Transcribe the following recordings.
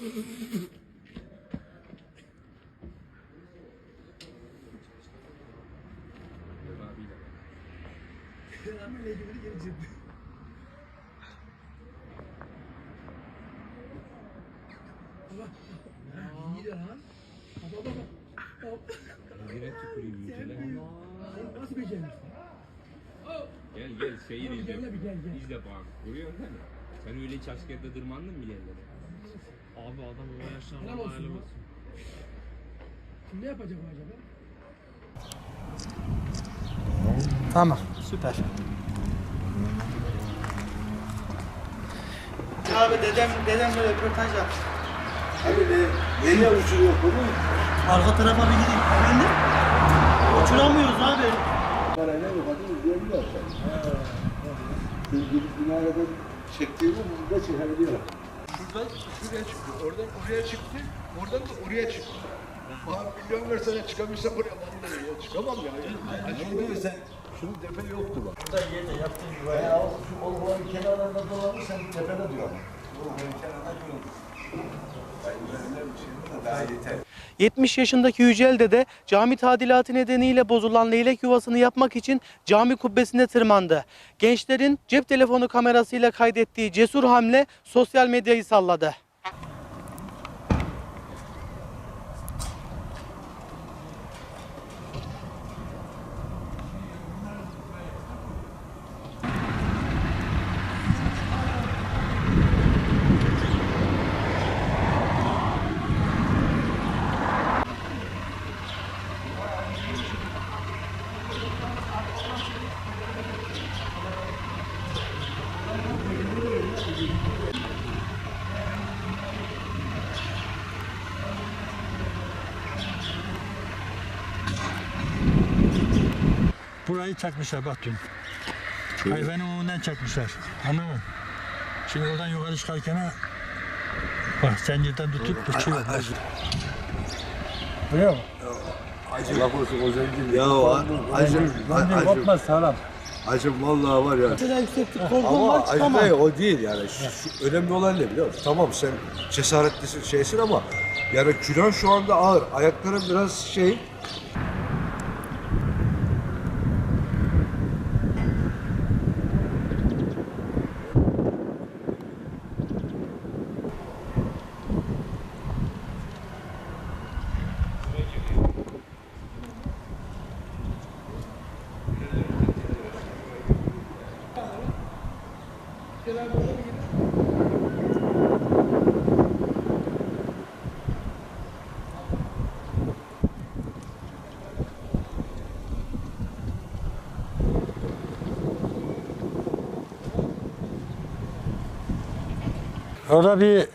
İyi de lan. Baba baba. Yine tüküreyim yüzüne. Nasıl becerdin? Gel gel seyir izle. gel, gel, gel. İzle bak. Görüyor musun? Sen öyle hiç askerde tırmandın mı yerlere? Abi adam o yaştan Helal olsun helal olsun. Şimdi ne yapacak acaba? Tamam süper. Abi dedem dedem böyle röportaj yaptı. Abi ne, nereye uçuruyor bunu? Arka tarafa bir gideyim. Efendim? Uçuramıyoruz abi. Parayla yok, hadi izleyebiliyor sen. Şimdi gidip binalardan çektiğimi burada çekebiliyor. Şuradan şuraya çıktı, oradan oraya çıktı, oradan da oraya çıktı. Bana milyon versene çıkabilsem buraya vallahi ya çıkamam ya. Acım sen şunun tepe yoktu bak. Burada yerde yaptığın gibi. Ya o şu olguların kenarlarında dolanırsan tepede diyor. Olguların kenarında diyor. Ben böyle bir şey daha yeter. 70 yaşındaki Yücel Dede cami tadilatı nedeniyle bozulan leylek yuvasını yapmak için cami kubbesine tırmandı. Gençlerin cep telefonu kamerasıyla kaydettiği cesur hamle sosyal medyayı salladı. Burayı çakmışlar bak dün. Hayvanın önünden çakmışlar. Anladın mı? Şimdi oradan yukarı çıkarken bak zincirden tutup uçuyor. Biliyor musun? Allah korusun o zengin. Ya acım, Zincir kopmaz sağlam. acım vallahi var ya. Mesela yükseklik Ama acı değil, o değil yani. Şu, şu önemli olan ne biliyor musun? Tamam sen cesaretlisin şeysin ama yani kilon şu anda ağır. Ayakların biraz şey. Orada bir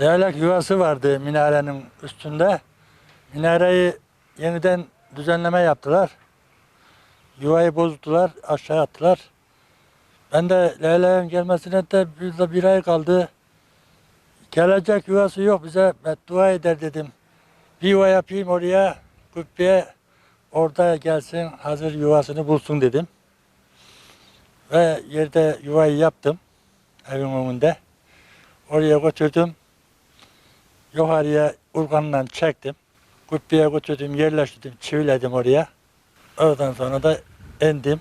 leylek yuvası vardı minarenin üstünde. Minareyi yeniden düzenleme yaptılar. Yuvayı bozdular, aşağı attılar. Ben de leyleğin gelmesine de bir, de bir ay kaldı. Gelecek yuvası yok bize beddua eder dedim. Bir yuva yapayım oraya, kubbeye orada gelsin hazır yuvasını bulsun dedim. Ve yerde yuvayı yaptım evin önünde. Oraya götürdüm. Yukarıya urganla çektim. Kubbeye götürdüm, yerleştirdim, çiviledim oraya. Oradan sonra da indim.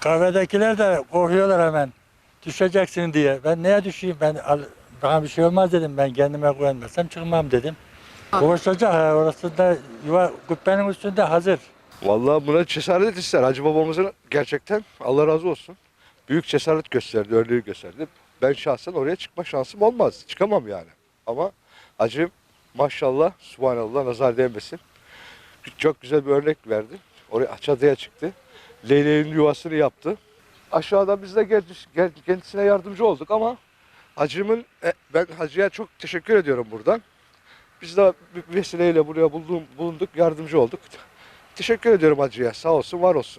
Kahvedekiler de korkuyorlar hemen. Düşeceksin diye. Ben neye düşeyim? Ben al- bana bir şey olmaz dedim. Ben kendime güvenmezsem çıkmam dedim. Koşacak ha orası da yuva kubbenin üstünde hazır. Vallahi buna cesaret ister. Hacı babamızın gerçekten Allah razı olsun. Büyük cesaret gösterdi, örneği gösterdi. Ben şahsen oraya çıkma şansım olmaz. Çıkamam yani. Ama hacım maşallah, subhanallah nazar değmesin. Çok güzel bir örnek verdi. Oraya çadıya çıktı. Leyleğin yuvasını yaptı. Aşağıdan biz de kendisine yardımcı olduk ama hacımın, e, ben hacıya çok teşekkür ediyorum buradan. Biz de vesileyle buraya bulunduk, yardımcı olduk. Teşekkür ediyorum hacıya. Sağ olsun, var olsun.